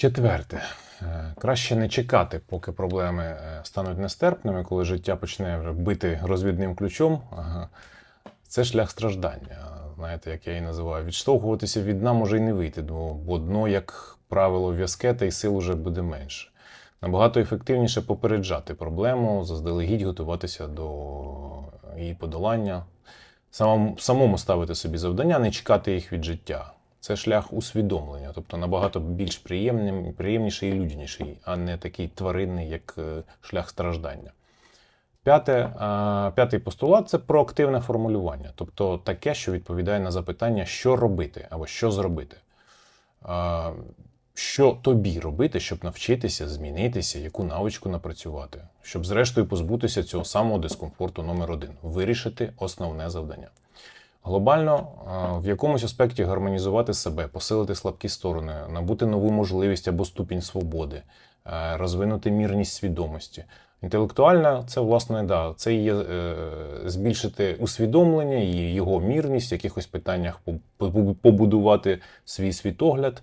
Четверте. Е, Краще не чекати, поки проблеми е, стануть нестерпними, коли життя почне бити розвідним ключом. Це шлях страждання. Знаєте, як я її називаю. Відштовхуватися від дна може й не вийти, бо дно, як правило, в'язке, та й сил уже буде менше. Набагато ефективніше попереджати проблему, заздалегідь готуватися до її подолання, самому ставити собі завдання, не чекати їх від життя. Це шлях усвідомлення, тобто набагато більш приємним, приємніший і людяніший, а не такий тваринний, як е, шлях страждання. П'яте, п'ятий постулат це проактивне формулювання, тобто таке, що відповідає на запитання, що робити або що зробити. Що тобі робити, щоб навчитися змінитися, яку навичку напрацювати, щоб зрештою позбутися цього самого дискомфорту номер один вирішити основне завдання. Глобально в якомусь аспекті гармонізувати себе, посилити слабкі сторони, набути нову можливість або ступінь свободи, е, розвинути мірність свідомості. Інтелектуальна це, власне, да, це є е, збільшити усвідомлення і його мірність в якихось питаннях, по- по- побудувати свій світогляд,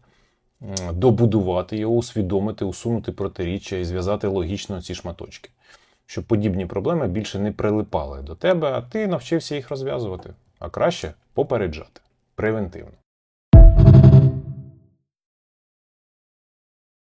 добудувати його, усвідомити, усунути протиріччя і зв'язати логічно ці шматочки. Щоб подібні проблеми більше не прилипали до тебе, а ти навчився їх розв'язувати. А краще попереджати превентивно.